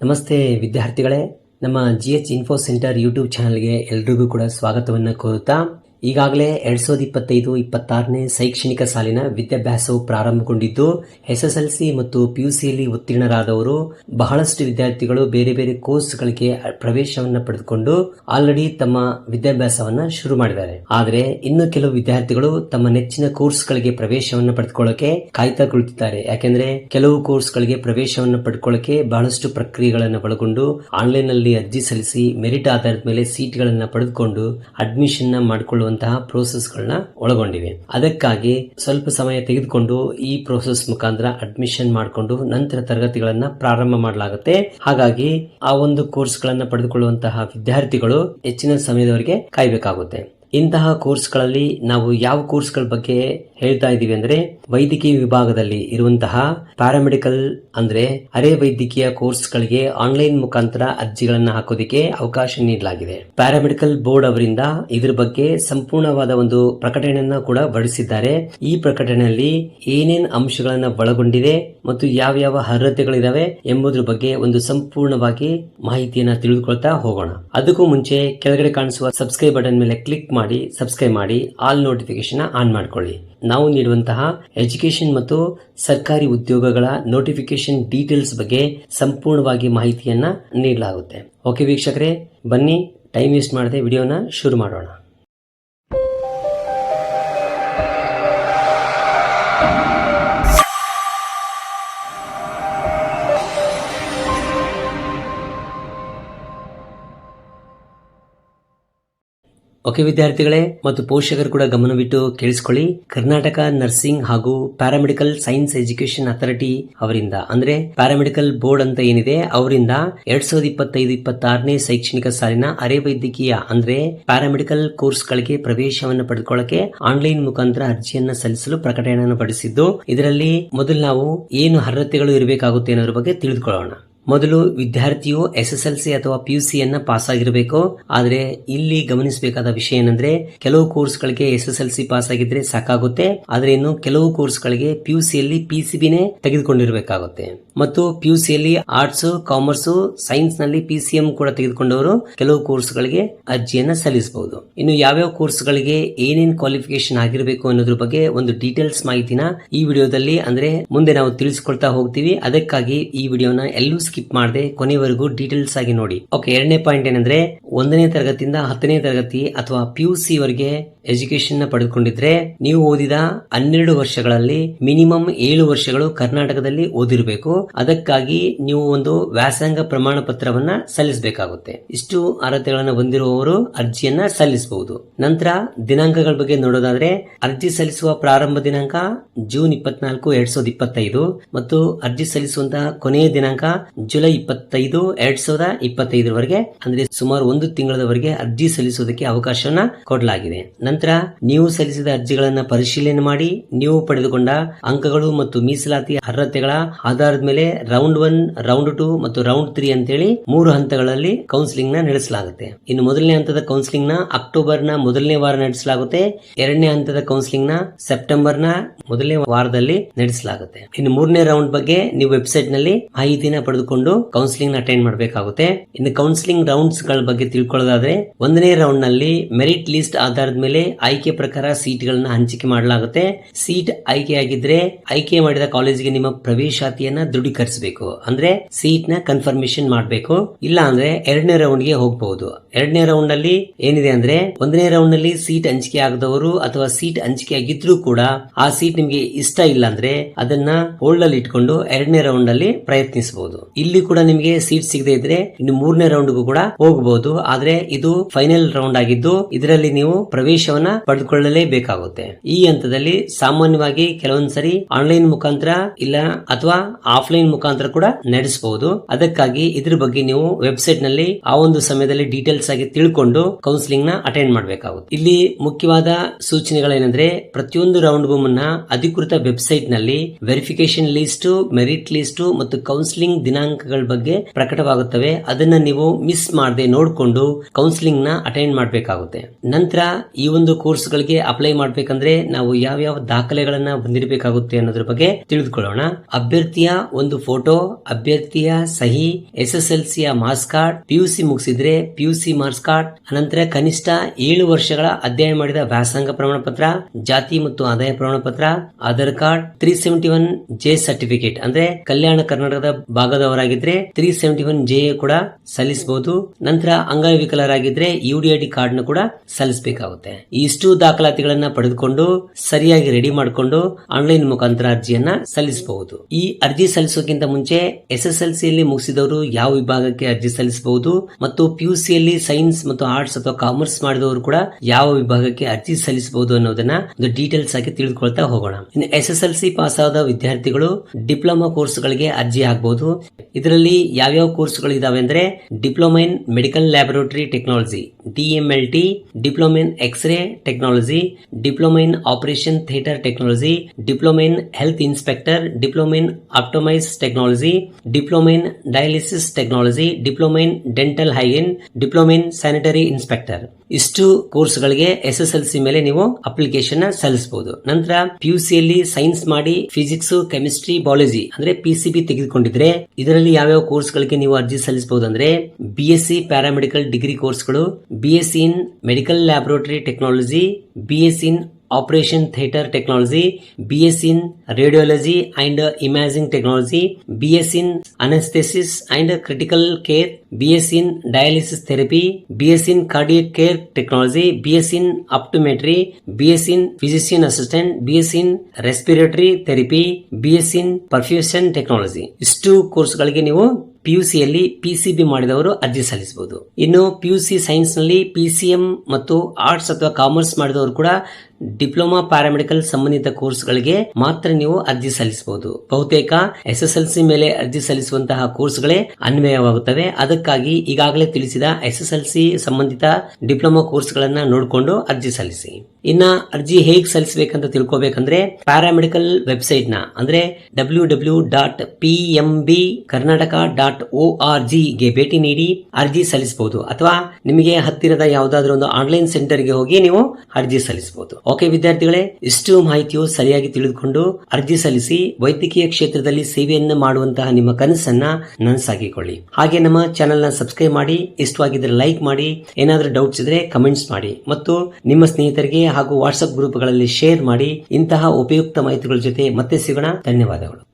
ನಮಸ್ತೆ ವಿದ್ಯಾರ್ಥಿಗಳೇ. ನಮ್ಮ G H info centre YouTube ಚಾನಲ್ಗೆ ಎಲ್ರಿಗೂ ಕೂಡ ಸ್ವಾಗತವನ್ನು ಕೋರುತ್ತಾ ಈಗಾಗಲೇ ಎರಡ್ ಸಾವಿರದ ಇಪ್ಪತ್ತೈದು ಇಪ್ಪತ್ತಾರನೇ ಶೈಕ್ಷಣಿಕ ಸಾಲಿನ ವಿದ್ಯಾಭ್ಯಾಸವು ಪ್ರಾರಂಭಗೊಂಡಿದ್ದು, ಎಸ್ಎಸ್ಎಲ್ಸಿ ಮತ್ತು ಪಿಯುಸಿಯಲ್ಲಿ ಉತ್ತೀರ್ಣರಾದವರು ಬಹಳಷ್ಟು ವಿದ್ಯಾರ್ಥಿಗಳು ಬೇರೆ ಬೇರೆ ಕೋರ್ಸ್ಗಳಿಗೆ ಪ್ರವೇಶವನ್ನ ಪಡೆದುಕೊಂಡು ಆಲ್ರೆಡಿ ತಮ್ಮ ವಿದ್ಯಾಭ್ಯಾಸವನ್ನ ಶುರು ಮಾಡಿದ್ದಾರೆ. ಆದರೆ ಇನ್ನು ಕೆಲವು ವಿದ್ಯಾರ್ಥಿಗಳು ತಮ್ಮ ನೆಚ್ಚಿನ ಕೋರ್ಸ್ಗಳಿಗೆ ಪ್ರವೇಶವನ್ನು ಪಡೆದುಕೊಳ್ಳಕ್ಕೆ ಕಾಯ್ತಾ ಕುಳಿತಿದ್ದಾರೆ. ಯಾಕೆಂದ್ರೆ ಕೆಲವು ಕೋರ್ಸ್ಗಳಿಗೆ ಪ್ರವೇಶವನ್ನು ಪಡೆದುಕೊಳ್ಳಕ್ಕೆ ಬಹಳಷ್ಟು ಪ್ರಕ್ರಿಯೆಗಳನ್ನು ಒಳಗೊಂಡು ಆನ್ಲೈನ್ನಲ್ಲಿ ಅರ್ಜಿ ಸಲ್ಲಿಸಿ ಮೆರಿಟ್ ಆಧಾರದ ಮೇಲೆ ಸೀಟ್ಗಳನ್ನ ಪಡೆದುಕೊಂಡು ಅಡ್ಮಿಷನ್ ಮಾಡಿಕೊಳ್ಳುವಂತಹ ಪ್ರೋಸೆಸ್ಗಳನ್ನ ಒಳಗೊಂಡಿವೆ. ಅದಕ್ಕಾಗಿ ಸ್ವಲ್ಪ ಸಮಯ ತೆಗೆದುಕೊಂಡು ಈ ಪ್ರೋಸೆಸ್ ಮುಖಾಂತರ ಅಡ್ಮಿಷನ್ ಮಾಡಿಕೊಂಡು ನಂತರ ತರಗತಿಗಳನ್ನ ಪ್ರಾರಂಭ ಮಾಡಲಾಗುತ್ತೆ. ಹಾಗಾಗಿ ಆ ಒಂದು ಕೋರ್ಸ್ಗಳನ್ನ ಪಡೆದುಕೊಳ್ಳುವಂತಹ ವಿದ್ಯಾರ್ಥಿಗಳು ಹೆಚ್ಚಿನ ಸಮಯದವರೆಗೆ ಕಾಯಬೇಕಾಗುತ್ತೆ. ಇಂತಹ ಕೋರ್ಸ್ಗಳಲ್ಲಿ ನಾವು ಯಾವ ಕೋರ್ಸ್ಗಳ ಬಗ್ಗೆ ಹೇಳ್ತಾ ಇದ್ದೀವಿ ಅಂದ್ರೆ ವೈದ್ಯಕೀಯ ವಿಭಾಗದಲ್ಲಿ ಇರುವಂತಹ ಪ್ಯಾರಾಮೆಡಿಕಲ್ ಅಂದ್ರೆ ಅರೆ ವೈದ್ಯಕೀಯ ಕೋರ್ಸ್ಗಳಿಗೆ ಆನ್ಲೈನ್ ಮುಖಾಂತರ ಅರ್ಜಿಗಳನ್ನು ಹಾಕೋದಕ್ಕೆ ಅವಕಾಶ ನೀಡಲಾಗಿದೆ. ಪ್ಯಾರಾಮೆಡಿಕಲ್ ಬೋರ್ಡ್ ಅವರಿಂದ ಇದರ ಬಗ್ಗೆ ಸಂಪೂರ್ಣವಾದ ಒಂದು ಪ್ರಕಟಣೆಯನ್ನ ಕೂಡ ಹೊರಡಿಸಿದ್ದಾರೆ ಈ ಪ್ರಕಟಣೆಯಲ್ಲಿ ಏನೇನ್ ಅಂಶಗಳನ್ನ ಒಳಗೊಂಡಿದೆ ಮತ್ತು ಯಾವ ಯಾವ ಅರ್ಹತೆಗಳಿದಾವೆ ಎಂಬುದ್ರ ಬಗ್ಗೆ ಒಂದು ಸಂಪೂರ್ಣವಾಗಿ ಮಾಹಿತಿಯನ್ನ ತಿಳಿದುಕೊಳ್ತಾ ಹೋಗೋಣ. ಅದಕ್ಕೂ ಮುಂಚೆ ಕೆಳಗಡೆ ಕಾಣಿಸುವ ಸಬ್ಸ್ಕ್ರೈಬ್ ಬಟನ್ ಮೇಲೆ ಕ್ಲಿಕ್ ಸಬ್ಸ್ಕ್ರೈಬ್ ಮಾಡಿ ಆಲ್ ನೋಟಿಫಿಕೇಶನ್ ಆನ್ ಮಾಡ್ಕೊಳ್ಳಿ. ನಾವು ನೀಡುವಂತಹ ಎಜುಕೇಶನ್ ಮತ್ತು ಸರ್ಕಾರಿ ಉದ್ಯೋಗಗಳ ನೋಟಿಫಿಕೇಶನ್ ಡೀಟೇಲ್ಸ್ ಬಗ್ಗೆ ಸಂಪೂರ್ಣವಾಗಿ ಮಾಹಿತಿಯನ್ನ ನೀಡಲಾಗುತ್ತೆ. ಓಕೆ ವೀಕ್ಷಕರೇ, ಬನ್ನಿ ಟೈಮ್ ವೇಸ್ಟ್ ಮಾಡದೆ ವಿಡಿಯೋನ ಶುರು ಮಾಡೋಣ. ಓಕೆ ವಿದ್ಯಾರ್ಥಿಗಳೇ, ಮತ್ತು ಪೋಷಕರು ಕೂಡ ಗಮನವಿಟ್ಟು ಕೇಳಿಸ್ಕೊಳ್ಳಿ. ಕರ್ನಾಟಕ ನರ್ಸಿಂಗ್ ಹಾಗೂ ಪ್ಯಾರಾಮೆಡಿಕಲ್ ಸೈನ್ಸ್ ಎಜುಕೇಶನ್ ಅಥಾರಿಟಿ ಅವರಿಂದ, ಅಂದ್ರೆ ಪ್ಯಾರಾಮೆಡಿಕಲ್ ಬೋರ್ಡ್ ಅಂತ ಏನಿದೆ, ಅವರಿಂದ ಎರಡ್ ಸಾವಿರದ ಇಪ್ಪತ್ತೈದು, ಇಪ್ಪತ್ತಾರನೇ ಶೈಕ್ಷಣಿಕ ಸಾಲಿನ ಅರೆ ವೈದ್ಯಕೀಯ, ಅಂದ್ರೆ ಪ್ಯಾರಾಮೆಡಿಕಲ್ ಕೋರ್ಸ್ ಗಳಿಗೆ ಪ್ರವೇಶವನ್ನು ಪಡೆದುಕೊಳ್ಳಕ್ಕೆ ಆನ್ಲೈನ್ ಮುಖಾಂತರ ಅರ್ಜಿಯನ್ನ ಸಲ್ಲಿಸಲು ಪ್ರಕಟಣೆಯನ್ನು ಪಡಿಸಿದ್ದು ಇದರಲ್ಲಿ ಮೊದಲು ನಾವು ಏನು ಅರ್ಹತೆಗಳು ಇರಬೇಕಾಗುತ್ತೆ ಅನ್ನೋದ್ರ ಬಗ್ಗೆ ತಿಳಿದುಕೊಳ್ಳೋಣ. ಮೊದಲು ವಿದ್ಯಾರ್ಥಿಯು ಎಸ್ ಎಸ್ ಎಲ್ ಸಿ ಅಥವಾ ಪಿಯುಸಿಯನ್ನ ಪಾಸ್ ಆಗಿರಬೇಕು. ಆದರೆ ಇಲ್ಲಿ ಗಮನಿಸಬೇಕಾದ ವಿಷಯ ಏನಂದ್ರೆ, ಕೆಲವು ಕೋರ್ಸ್ಗಳಿಗೆ ಸಿ ಪಾಸ್ ಆಗಿದ್ರೆ ಸಾಕಾಗುತ್ತೆ. ಆದ್ರೆ ಇನ್ನು ಕೆಲವು ಕೋರ್ಸ್ಗಳಿಗೆ ಸಿ ಬಿನೇ ತೆಗೆದುಕೊಂಡಿರಬೇಕಾಗುತ್ತೆ. ಮತ್ತು ಪಿಯುಸಿಯಲ್ಲಿ ಆರ್ಟ್ಸ್ ಕಾಮರ್ಸ್ ಸೈನ್ಸ್ನಲ್ಲಿ ಪಿ ಸಿ ಎಂ ಕೂಡ ತೆಗೆದುಕೊಂಡವರು ಕೆಲವು ಕೋರ್ಸ್ಗಳಿಗೆ ಅರ್ಜಿಯನ್ನ ಸಲ್ಲಿಸಬಹುದು. ಇನ್ನು ಯಾವ್ಯಾವ ಕೋರ್ಸ್ಗಳಿಗೆ ಏನೇನ್ ಕ್ವಾಲಿಫಿಕೇಶನ್ ಆಗಿರಬೇಕು ಅನ್ನೋದ್ರ ಬಗ್ಗೆ ಒಂದು ಡೀಟೇಲ್ಸ್ ಮಾಹಿತಿನ ಈ ವಿಡಿಯೋದಲ್ಲಿ. ಅಂದ್ರೆ ಮುಂದೆ ನಾವು ತಿಳಿಸಿಕೊಳ್ತಾ ಹೋಗ್ತೀವಿ. ಅದಕ್ಕಾಗಿ ಈ ವಿಡಿಯೋನ ಎಲ್ಲೂ ಸ್ಕಿಪ್ ಮಾಡದೆ ಕೊನೆವರೆಗೂ ಡೀಟೇಲ್ಸ್ ಆಗಿ ನೋಡಿ. ಓಕೆ ಎರಡನೇ ಪಾಯಿಂಟ್ ಏನಂದ್ರೆ ಒಂದನೇ ತರಗತಿಯಿಂದ ಹತ್ತನೇ ತರಗತಿ ಅಥವಾ ಪಿ ಸಿ ವರೆಗೆ ಎಜುಕೇಶನ್ ಪಡೆದುಕೊಂಡಿದ್ರೆ, ನೀವು ಓದಿದ ಹನ್ನೆರಡು ವರ್ಷಗಳಲ್ಲಿ ಮಿನಿಮಮ್ ಏಳು ವರ್ಷಗಳು ಕರ್ನಾಟಕದಲ್ಲಿ ಓದಿರಬೇಕು. ಅದಕ್ಕಾಗಿ ನೀವು ಒಂದು ವ್ಯಾಸಂಗ ಪ್ರಮಾಣ ಪತ್ರವನ್ನ ಸಲ್ಲಿಸಬೇಕಾಗುತ್ತೆ. ಇಷ್ಟು ಅರ್ಹತೆಗಳನ್ನು ಹೊಂದಿರುವವರು ಅರ್ಜಿಯನ್ನ ಸಲ್ಲಿಸಬಹುದು. ನಂತರ ದಿನಾಂಕಗಳ ಬಗ್ಗೆ ನೋಡೋದಾದ್ರೆ, ಅರ್ಜಿ ಸಲ್ಲಿಸುವ ಪ್ರಾರಂಭ ದಿನಾಂಕ ಜೂನ್ ಇಪ್ಪತ್ನಾಲ್ಕು, ಎರಡ್ ಸಾವಿರದ ಇಪ್ಪತ್ತೈದು ಮತ್ತು ಅರ್ಜಿ ಸಲ್ಲಿಸುವಂತಹ ಕೊನೆಯ ದಿನಾಂಕ ಜುಲೈ ಇಪ್ಪತ್ತೈದು, ಎರಡ್ ಸಾವಿರದ ಇಪ್ಪತ್ತೈದರವರೆಗೆ. ಅಂದ್ರೆ ಸುಮಾರು ತಿಂಗಳವರೆಗೆ ಅರ್ಜಿ ಸಲ್ಲಿಸುವುದಕ್ಕೆ ಅವಕಾಶವನ್ನ ಕೊಡಲಾಗಿದೆ. ನಂತರ ನೀವು ಸಲ್ಲಿಸಿದ ಅರ್ಜಿಗಳನ್ನ ಪರಿಶೀಲನೆ ಮಾಡಿ, ನೀವು ಪಡೆದುಕೊಂಡ ಅಂಕಗಳು ಮತ್ತು ಮೀಸಲಾತಿ ಅರ್ಹತೆಗಳ ಆಧಾರದ ಮೇಲೆ ರೌಂಡ್ ಒನ್, ರೌಂಡ್ ಟೂ ಮತ್ತು ರೌಂಡ್ ತ್ರೀ ಅಂತೇಳಿ ಮೂರು ಹಂತಗಳಲ್ಲಿ ಕೌನ್ಸಿಲಿಂಗ್ನ ನಡೆಸಲಾಗುತ್ತೆ. ಇನ್ನು ಮೊದಲನೇ ಹಂತದ ಕೌನ್ಸಿಲಿಂಗ್ನ ಅಕ್ಟೋಬರ್ನ ಮೊದಲನೇ ವಾರ ನಡೆಸಲಾಗುತ್ತೆ. ಎರಡನೇ ಹಂತದ ಕೌನ್ಸಿಲಿಂಗ್ನ ಸೆಪ್ಟೆಂಬರ್ನ ಮೊದಲನೇ ವಾರದಲ್ಲಿ ನಡೆಸಲಾಗುತ್ತೆ. ಇನ್ನು ಮೂರನೇ ರೌಂಡ್ ಬಗ್ಗೆ ನೀವು ವೆಬ್ಸೈಟ್ನಲ್ಲಿ ಮಾಹಿತಿನ ಪಡೆದುಕೊಂಡು ಕೌನ್ಸಿಲಿಂಗ್ ಅಟೆಂಡ್ ಮಾಡಬೇಕಾಗುತ್ತೆ. ಇನ್ನು ಕೌನ್ಸಿಲಿಂಗ್ ರೌಂಡ್ಸ್ಗಳ ಬಗ್ಗೆ ತಿಳ್ಕೊಳ್ಳೋದಾದ್ರೆ, ಒಂದನೇ ರೌಂಡ್ನಲ್ಲಿ ಮೆರಿಟ್ ಲಿಸ್ಟ್ ಆಧಾರದ ಮೇಲೆ ಆಯ್ಕೆ ಪ್ರಕಾರ ಸೀಟ್ ಗಳನ್ನ ಹಂಚಿಕೆ ಮಾಡಲಾಗುತ್ತೆ. ಸೀಟ್ ಆಯ್ಕೆಯಾಗಿದ್ರೆ, ಆಯ್ಕೆ ಮಾಡಿದ ಕಾಲೇಜಿಗೆ ನಿಮ್ಮ ಪ್ರವೇಶಾತಿಯನ್ನ ದೃಢೀಕರಿಸಬೇಕು. ಅಂದ್ರೆ ಸೀಟ್ನ ಕನ್ಫರ್ಮೇಶನ್ ಮಾಡಬೇಕು. ಇಲ್ಲ ಅಂದ್ರೆ ಎರಡನೇ ರೌಂಡ್ಗೆ ಹೋಗಬಹುದು. ಎರಡನೇ ರೌಂಡ್ನಲ್ಲಿ ಏನಿದೆ ಅಂದ್ರೆ, ಒಂದನೇ ರೌಂಡ್ನಲ್ಲಿ ಸೀಟ್ ಹಂಚಿಕೆ ಆಗದವರು ಅಥವಾ ಸೀಟ್ ಹಂಚಿಕೆ ಆಗಿದ್ರು ಕೂಡ ಆ ಸೀಟ್ ನಿಮಗೆ ಇಷ್ಟ ಇಲ್ಲ ಅಂದ್ರೆ ಅದನ್ನ ಹೋಲ್ಡ್ ಅಲ್ಲಿ ಇಟ್ಕೊಂಡು ಎರಡನೇ ರೌಂಡ್ ಅಲ್ಲಿ ಪ್ರಯತ್ನಿಸಬಹುದು ಇಲ್ಲಿ ಕೂಡ ನಿಮಗೆ ಸೀಟ್ ಸಿಗದೆ ಇದ್ರೆ ಇನ್ನು ಮೂರನೇ ರೌಂಡ್ ಕೂಡ ಹೋಗಬಹುದು ಆದ್ರೆ ಇದು ಫೈನಲ್ ರೌಂಡ್ ಆಗಿದ್ದು ಇದರಲ್ಲಿ ನೀವು ಪ್ರವೇಶವನ್ನ ಪಡೆದುಕೊಳ್ಳಲೇಬೇಕಾಗುತ್ತೆ. ಈ ಹಂತದಲ್ಲಿ ಸಾಮಾನ್ಯವಾಗಿ ಕೆಲವೊಂದ್ಸರಿ ಆನ್ಲೈನ್ ಮುಖಾಂತರ ಇಲ್ಲ ಅಥವಾ ಆಫ್ಲೈನ್ ಮುಖಾಂತರ ಕೂಡ ನಡೆಸಬಹುದು. ಅದಕ್ಕಾಗಿ ಇದ್ರ ಬಗ್ಗೆ ನೀವು ವೆಬ್ಸೈಟ್ನಲ್ಲಿ ಆ ಒಂದು ಸಮಯದಲ್ಲಿ ಡೀಟೇಲ್ಸ್ ಆಗಿ ತಿಳ್ಕೊಂಡು ಕೌನ್ಸಿಲಿಂಗ್ನ ಅಟೆಂಡ್ ಮಾಡಬೇಕಾಗುತ್ತೆ. ಇಲ್ಲಿ ಮುಖ್ಯವಾದ ಸೂಚನೆಗಳೇನೆಂದ್ರೆ ಪ್ರತಿಯೊಂದು ರೌಂಡ್ ಮುನ್ನ ಅಧಿಕೃತ ವೆಬ್ಸೈಟ್ನಲ್ಲಿ ವೆರಿಫಿಕೇಶನ್ ಲಿಸ್ಟ್, ಮೆರಿಟ್ ಲಿಸ್ಟ್ ಮತ್ತು ಕೌನ್ಸಿಲಿಂಗ್ ದಿನಾಂಕಗಳ ಬಗ್ಗೆ ಪ್ರಕಟವಾಗುತ್ತವೆ. ಅದನ್ನ ನೀವು ಮಿಸ್ ಮಾಡದೆ ನೋಡಿಕೊಂಡು ತಿಳ್ಕೊಂಡು ಕೌನ್ಸಿಲಿಂಗ್ನ ಅಟೆಂಡ್ ಮಾಡಬೇಕಾಗುತ್ತೆ. ನಂತರ ಈ ಒಂದು ಕೋರ್ಸ್ ಗಳಿಗೆ ಅಪ್ಲೈ ಮಾಡಬೇಕಂದ್ರೆ ನಾವು ಯಾವ ಯಾವ ದಾಖಲೆಗಳನ್ನ ಹೊಂದಿರಬೇಕಾಗುತ್ತೆ ಅನ್ನೋದ್ರ ಬಗ್ಗೆ ತಿಳಿದುಕೊಳ್ಳೋಣ. ಅಭ್ಯರ್ಥಿಯ ಒಂದು ಫೋಟೋ ಅಭ್ಯರ್ಥಿಯ ಸಹಿ ಎಸ್ ಎಸ್ ಎಲ್ ಸಿಯ ಮಾರ್ಕ್ಸ್ ಕಾರ್ಡ್ ಪಿಯುಸಿ ಮುಗಿಸಿದ್ರೆ ಪಿಯುಸಿ ಮಾರ್ಕ್ಸ್ ಕಾರ್ಡ್ ಅನಂತರ ಕನಿಷ್ಠ ಏಳು ವರ್ಷಗಳ ಅಧ್ಯಯನ ಮಾಡಿದ ವ್ಯಾಸಂಗ ಪ್ರಮಾಣ ಪತ್ರ ಜಾತಿ ಮತ್ತು ಆದಾಯ ಪ್ರಮಾಣ ಪತ್ರ Aadhaar card three seventy one J certificate ಅಂದ್ರೆ ಕಲ್ಯಾಣ ಕರ್ನಾಟಕದ ಭಾಗದವರಾಗಿದ್ರೆ ತ್ರೀ ಸೆವೆಂಟಿ ಒನ್ ಜೆ ಕೂಡ ಸಲ್ಲಿಸಬಹುದು. ನಂತರ ಅಂಗವಿಕಲರಾಗಿದ್ರೆ ಯು ಡಿ ಐ ಡಿ ಕಾರ್ಡ್ನ ಕೂಡ ಸಲ್ಲಿಸಬೇಕಾಗುತ್ತೆ. ಇಷ್ಟು ದಾಖಲಾತಿಗಳನ್ನ ಪಡೆದುಕೊಂಡು ಸರಿಯಾಗಿ ರೆಡಿ ಮಾಡಿಕೊಂಡು ಆನ್ಲೈನ್ ಮುಖಾಂತರ ಅರ್ಜಿಯನ್ನ ಸಲ್ಲಿಸಬಹುದು. ಈ ಅರ್ಜಿ ಸಲ್ಲಿಸೋಕ್ಕಿಂತ ಮುಂಚೆ ಎಸ್ ಎಸ್ ಎಲ್ ಸಿಯಲ್ಲಿ ಮುಗಿಸಿದವರು ಯಾವ ವಿಭಾಗಕ್ಕೆ ಅರ್ಜಿ ಸಲ್ಲಿಸಬಹುದು ಮತ್ತು ಪಿ ಯು ಸಿಯಲ್ಲಿ ಸೈನ್ಸ್ ಮತ್ತು ಆರ್ಟ್ಸ್ ಅಥವಾ ಕಾಮರ್ಸ್ ಮಾಡಿದವರು ಕೂಡ ಯಾವ ವಿಭಾಗಕ್ಕೆ ಅರ್ಜಿ ಸಲ್ಲಿಸಬಹುದು ಅನ್ನೋದನ್ನ ಒಂದು ಡೀಟೇಲ್ಸ್ ಆಗಿ ತಿಳಿದುಕೊಳ್ತಾ ಹೋಗೋಣ. ಇನ್ನು S S L C pass ಆದ ವಿದ್ಯಾರ್ಥಿಗಳು ಡಿಪ್ಲೊಮಾ ಕೋರ್ಸ್ ಗಳಿಗೆ ಅರ್ಜಿ ಹಾಕಬಹುದು. ಇದರಲ್ಲಿ ಯಾವ್ಯಾವ ಕೋರ್ಸ್ಗಳು ಇದಾವೆ ಅಂದ್ರೆ diploma in medical laboratory technology DML T diploma in X ray technology diploma in operation theatre technology diploma in health inspector diploma in optometry technology diploma in dialysis technology diploma in dental hygiene diploma in sanitary inspector ಇಷ್ಟು ಕೋರ್ಸ್ಗಳಿಗೆ S S L C ಮೇಲೆ ನೀವು application ಸಲ್ಲಿಸಬಹುದು ನಂತರ PUC ಯಲ್ಲಿ science ಮಾಡಿ physics chemistry biology ಅಂದ್ರೆ P C B ತೆಗೆದುಕೊಂಡಿದ್ರೆ ಇದರಲ್ಲಿ ಯಾವ್ಯಾವ ಕೋರ್ಸ್ಗಳಿಗೆ ನೀವು ಅರ್ಜಿ ಸಲ್ಲಿಸಬಹುದು ಅಂದ್ರೆ ಬಿ ಎಸ್ ಪ್ಯಾರಾಮೆಡಿಕಲ್ ಡಿಗ್ರಿ ಕೋರ್ಸ್ಗಳು B S in medical laboratory technology B S in operation theatre technology BS in radiology and imaging technology BS in anaesthesia and critical care BS in dialysis therapy BS in cardiac care technology BS in optometry B S in physician assistant BS in respiratory therapy BS in perfusion technology ಇಷ್ಟು ಕೋರ್ಸ್ಗಳಿಗೆ ನೀವು ಪಿಯುಸಿಯಲ್ಲಿ PCB ಮಾಡಿದವರು ಅರ್ಜಿ ಸಲ್ಲಿಸಬಹುದು. ಇನ್ನು PUC ಸೈನ್ಸ್ನಲ್ಲಿ PCM ಮತ್ತು ಆರ್ಟ್ಸ್ ಅಥವಾ ಕಾಮರ್ಸ್ ಮಾಡಿದವರು ಕೂಡ ಡಿಪ್ಲೊಮಾ ಪ್ಯಾರಾಮೆಡಿಕಲ್ ಸಂಬಂಧಿತ ಕೋರ್ಸ್ಗಳಿಗೆ ಮಾತ್ರ ನೀವು ಅರ್ಜಿ ಸಲ್ಲಿಸಬಹುದು. ಬಹುತೇಕ ಎಸ್ ಎಸ್ ಎಲ್ ಮೇಲೆ ಅರ್ಜಿ ಸಲ್ಲಿಸುವಂತಹ ಕೋರ್ಸ್ಗಳೇ ಅನ್ವಯವಾಗುತ್ತವೆ. ಅದಕ್ಕಾಗಿ ಈಗಾಗಲೇ ತಿಳಿಸಿದ ಎಸ್ ಎಸ್ ಎಲ್ ಸಂಬಂಧಿತ ಡಿಪ್ಲೊಮಾ ಕೋರ್ಸ್ಗಳನ್ನ ನೋಡಿಕೊಂಡು ಅರ್ಜಿ ಸಲ್ಲಿಸಿ. ಇನ್ನ ಅರ್ಜಿ ಹೇಗೆ ಸಲ್ಲಿಸಬೇಕಂತ ತಿಳ್ಕೊಬೇಕಂದ್ರೆ ಪ್ಯಾರಾಮೆಡಿಕಲ್ ವೆಬ್ಸೈಟ್ನ ಅಂದ್ರೆ W W dot P B Karnataka dot O R G ಗೆ ಭೇಟಿ ನೀಡಿ ಅರ್ಜಿ ಸಲ್ಲಿಸಬಹುದು. ಅಥವಾ ನಿಮಗೆ ಹತ್ತಿರದ ಯಾವುದಾದ್ರೂ ಒಂದು ಆನ್ಲೈನ್ ಸೆಂಟರ್ಗೆ ಹೋಗಿ ನೀವು ಅರ್ಜಿ ಸಲ್ಲಿಸಬಹುದು. ಓಕೆ, ವಿದ್ಯಾರ್ಥಿಗಳೇ, ಇಷ್ಟು ಮಾಹಿತಿಯು ಸರಿಯಾಗಿ ತಿಳಿದುಕೊಂಡು ಅರ್ಜಿ ಸಲ್ಲಿಸಿ ವೈದ್ಯಕೀಯ ಕ್ಷೇತ್ರದಲ್ಲಿ ಸೇವೆಯನ್ನು ಮಾಡುವಂತಹ ನಿಮ್ಮ ಕನಸನ್ನ ನನಸಾಗಿಕೊಳ್ಳಿ. ಹಾಗೆ ನಮ್ಮ ಚಾನೆಲ್ನ ಸಬ್ಸ್ಕ್ರೈಬ್ ಮಾಡಿ, ಇಷ್ಟವಾಗಿದ್ರೆ ಲೈಕ್ ಮಾಡಿ, ಏನಾದರೂ ಡೌಟ್ಸ್ ಇದ್ರೆ ಕಮೆಂಟ್ಸ್ ಮಾಡಿ ಮತ್ತು ನಿಮ್ಮ ಸ್ನೇಹಿತರಿಗೆ ಹಾಗೂ ವಾಟ್ಸ್ಆಪ್ ಗ್ರೂಪ್ಗಳಲ್ಲಿ ಶೇರ್ ಮಾಡಿ, ಇಂತಹ ಉಪಯುಕ್ತ ಮಾಹಿತಿಗಳ ಜೊತೆ ಮತ್ತೆ ಸಿಗೋಣ. ಧನ್ಯವಾದಗಳು.